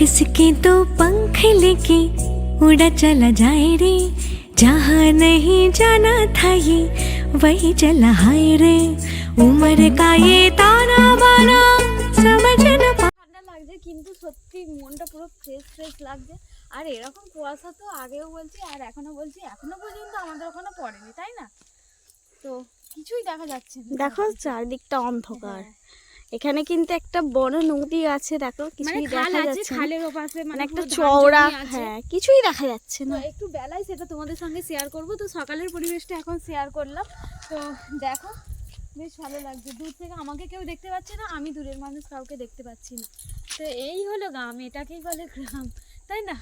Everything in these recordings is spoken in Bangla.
किसके तो पंख लेके उड़ा चला जाए रे जहाँ नहीं जाना था ये वही चला हाय रे उम्र का ये ताना बाना समझ न पा ঠান্ডা লাগছে কিন্তু সত্যি মনটা পুরো ফ্রেশ ফ্রেশ লাগছে আর এরকম কুয়াশা তো আগেও বলছি আর এখনো বলছি এখনো পর্যন্ত আমাদের ওখানে পড়েনি তাই না তো কিছুই দেখা যাচ্ছে না দেখো চারদিকটা অন্ধকার হ্যাঁ। এখানে কিন্তু একটা বড় নদী আছে দেখো মানে কিছুই দেখা যাচ্ছে। খালের ওপাশে মানে মানে একটা চওড়া হ্যাঁ কিছুই দেখা যাচ্ছে না। একটু বেলায় সেটা তোমাদের সঙ্গে শেয়ার করব। তো সকালের পরিবেশটা এখন শেয়ার করলাম। তো দেখো বেশ ভালো লাগছে। দূর থেকে আমাকে কেউ দেখতে পাচ্ছে না আমি দূরের মানুষ কাউকে দেখতে পাচ্ছি না। তো এই হলো গ্রাম এটাকেই বলে গ্রাম তাই না?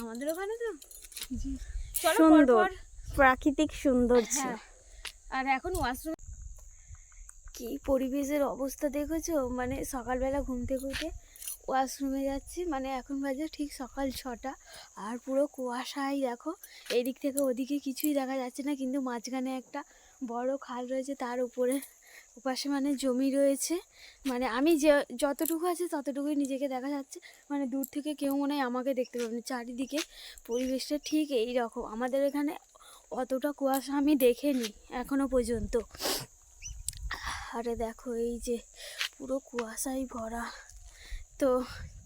আমাদের ওখানে তো? সুন্দর প্রাকৃতিক সৌন্দর্য। হ্যাঁ। আর এখন ওয়াশরুম কি পরিবেশের অবস্থা দেখেছ? মানে সকালবেলা ঘুম থেকে উঠে ওয়াশরুমে যাচ্ছি। মানে এখন বাজে ঠিক সকাল ছটা। আর পুরো কুয়াশায় দেখো। এদিক থেকে ওদিকে কিছুই দেখা যাচ্ছে না, কিন্তু মাঝখানে একটা বড় খাল রয়েছে, তার উপরে ওপাশে মানে জমি রয়েছে। মানে আমি যে যতটুকু আছে ততটুকুই নিজেকে দেখা যাচ্ছে। মানে দূর থেকে কেউ মনে হয় আমাকে দেখতে পাবে না। চারিদিকে পরিবেশটা ঠিক এই রকম। আমাদের এখানে অতটা কুয়াশা আমি দেখিনি এখনও পর্যন্ত। আরে দেখো, এই যে পুরো কুয়াশায় ভরা। তো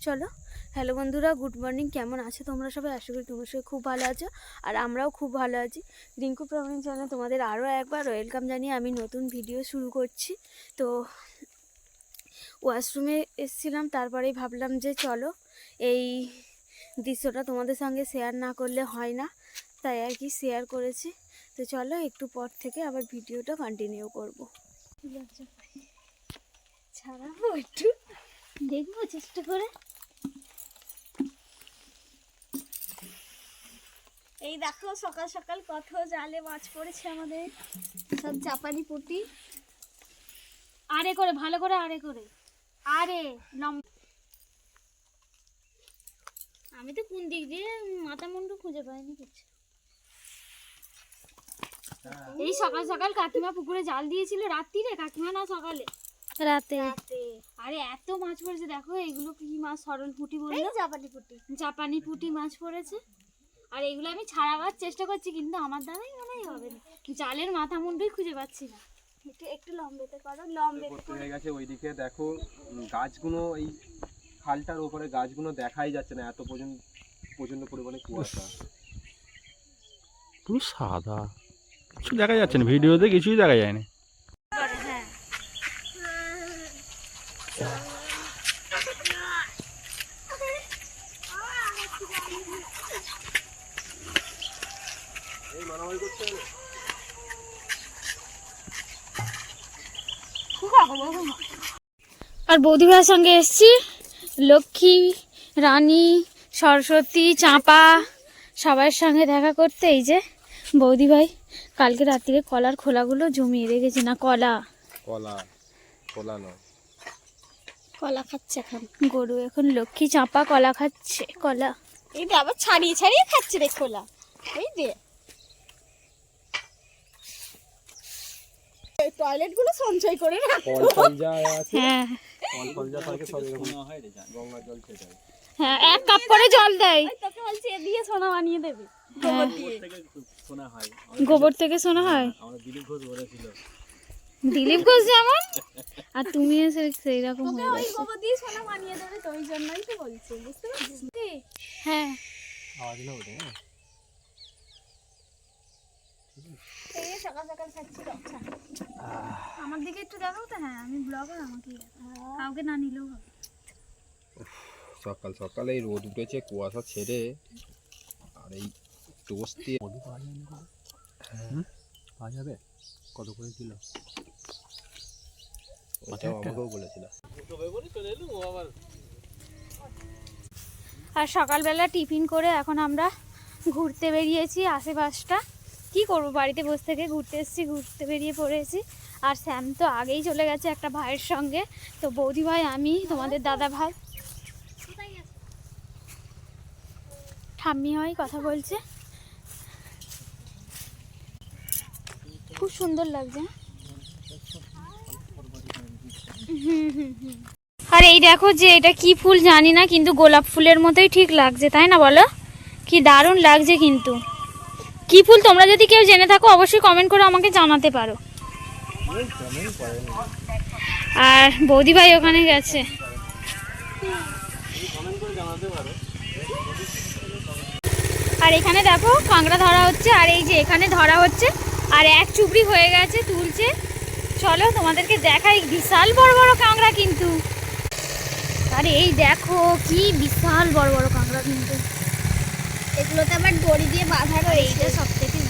চলো, হ্যালো বন্ধুরা, গুড মর্নিং, কেমন আছো তোমরা সবাই? আশা করি তোমার সবাই খুব ভালো আছো, আর আমরাও খুব ভালো আছি। রিঙ্কু প্রবলেম চ্যানেলে তোমাদের আরও একবার ওয়েলকাম জানিয়ে আমি নতুন ভিডিও শুরু করছি। তো ওয়াশরুমে এসেছিলাম, তারপরেই ভাবলাম যে চলো, এই দৃশ্যটা তোমাদের সঙ্গে শেয়ার না করলে হয় না, তাই আর কি শেয়ার করেছি। তো চলো, একটু পর থেকে আবার ভিডিওটা কন্টিনিউ করব। ছাড়াবো একটু দেখব চেষ্টা করে। এই দেখো সকাল সকাল কত জালে মাছ পড়েছে আমাদের। সব জাপানি পুঁটি। আরে করে, ভালো করে আরে করে। আরে লম আমি তো কোন দিক দিয়ে মাথা মুন্ডু খুঁজে পাইনি কিছু এই সকাল সকাল কাকিমা পুকুরে জাল দিয়েছিল রাত্রিরে? কাকিমা না সকালে? রাতে। আরে এত মাছ পড়েছে দেখো এগুলো কি মাছ সরল পুঁটি বলল? জাপানি পুঁটি। জাপানি পুঁটি মাছ পড়েছে। আর এগুলো আমি ছাড়াবার চেষ্টা করছি কিন্তু আমার দ্বারাই মনে হয় হবে না। জালের মাথা মুন্ডুই খুঁজে পাচ্ছি না। একটু একটু লম্বেতে করো লম্বে ভর্তি হয়ে গেছে ওইদিকে দেখো গাছগুলো এই খালটার উপরে গাছগুলো দেখাই যাচ্ছে না এত পর্যন্ত প্রচণ্ড পরিমাণে কুয়াশা। পুরো সাদা। কিছু দেখা যাচ্ছে না ভিডিওতে কিছুই দেখা যায় না। আর বৌদি সঙ্গে এসছি। লক্ষ্মী, রানী, সরস্বতী, চাঁপা সবার সঙ্গে দেখা করতে, এই যে। বৌদি ভাই কালকে রাত্রিরে কলার খোলাগুলো জমিয়ে রেখেছে না কলা? কলা কলা নয় কলা খাচ্ছে এখন। গরু এখন লক্ষ্মী চাঁপা কলা খাচ্ছে কলা। এই দে আবার ছাড়িয়ে ছাড়িয়ে খাচ্ছে রে খোলা। এই দে টয়লেটগুলো সঞ্চয় করে হ্যাঁ। হ্যাঁ এক কাপ করে জল দেয়। তোকে বলছি এ দিয়ে সোনা বানিয়ে দেবে। গোবর থেকে শোনা হয়? দিলীপ ঘোষ বলেছিল। দিলীপ ঘোষ যেমন? আর তুমি এসে সেই রকম হয়ে গোবর দিয়ে সোনা বানিয়ে দেবে তো ওই জন্যই তো বলছি বুঝতে পারছিস হ্যাঁ। আওয়াজ না ওঠে। সকাল সকাল খাচ্ছি আমার দিকে একটু দেখাও তো হ্যাঁ আমি ব্লগার আমাকে কাউকে না নিলেও হবে। সকাল সকালে এই রোদ উঠেছে কুয়াশা ছেড়ে। আর এই টোস্ট দিয়ে মধু পাওয়া যায় না পাওয়া যাবে? কত করে কিলো? আমাকেও বলেছিল। আর সকালবেলা টিফিন করে এখন আমরা ঘুরতে বেরিয়েছি আশেপাশটা। কি করব বাড়িতে বসে থেকে ঘুরতে এসেছি ঘুরতে বেরিয়ে পড়েছি। আর স্যাম তো আগেই চলে গেছে একটা ভাইয়ের সঙ্গে। তো বৌদি ভাই আমি তোমাদের দাদা ভাই ঠাম্মি হয় কথা বলছে। খুব সুন্দর লাগছে। আর এই দেখো যে এটা কি ফুল জানি না, কিন্তু গোলাপ ফুলের মতোই ঠিক লাগছে, তাই না বলো? কি দারুণ লাগছে কিন্তু। কি ফুল তোমরা যদি কেউ জেনে থাকো, অবশ্যই কমেন্ট করে আমাকে জানাতে পারো। আর বৌদি ভাই ওখানে গেছে। আর এখানে দেখো, কাঁকড়া ধরা হচ্ছে, আর এই যে এখানে ধরা হচ্ছে আর এক চুবড়ি হয়ে গেছে তুলছে। চলো তোমাদেরকে দেখাই বিশাল বড় বড় কাঁকড়া কিন্তু। আরে এই দেখো কি বিশাল বড় বড় কাঁকড়া কিন্তু। এগুলোতে আবার দড়ি দিয়ে বাঁধা এইটা সব থেকে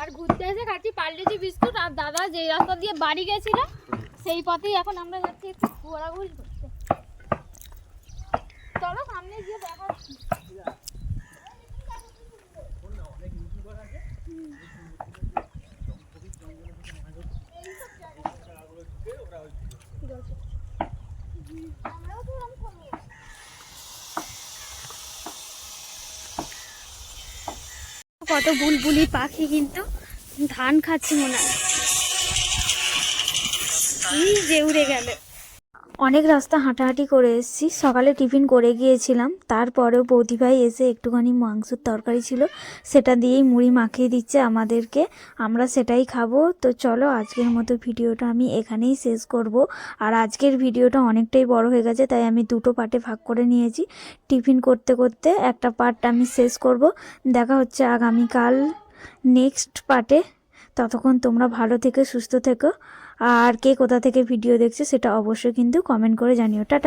আর ঘুরতে এসে খাচ্ছি পার্লেজি বিস্কুট আর দাদা যেই রাস্তা দিয়ে বাড়ি গেছিল সেই পথেই এখন আমরা যাচ্ছি একটু ঘোরাঘুরি করতে। চলো সামনে গিয়ে দেখাচ্ছি। কত বুলবুলি পাখি কিন্তু ধান খাচ্ছি মনে হয়। যে উড়ে গেল। অনেক রাস্তা হাঁটাহাঁটি করে এসেছি। সকালে টিফিন করে গিয়েছিলাম। তারপরেও বৌদিভাই এসে একটুখানি মাংসের তরকারি ছিল, সেটা দিয়েই মুড়ি মাখিয়ে দিচ্ছে আমাদেরকে। আমরা সেটাই খাব। তো চলো, আজকের মতো ভিডিওটা আমি এখানেই শেষ করব। আর আজকের ভিডিওটা অনেকটাই বড় হয়ে গেছে, তাই আমি দুটো পার্টে ভাগ করে নিয়েছি। টিফিন করতে করতে একটা পার্ট আমি শেষ করব। দেখা হচ্ছে আগামীকাল নেক্সট পার্টে। ততক্ষণ তোমরা ভালো থেকে, সুস্থ থেকো। আর কে কোথা থেকে ভিডিও দেখছে সেটা অবশ্যই কিন্তু কমেন্ট করে জানিও। টাটা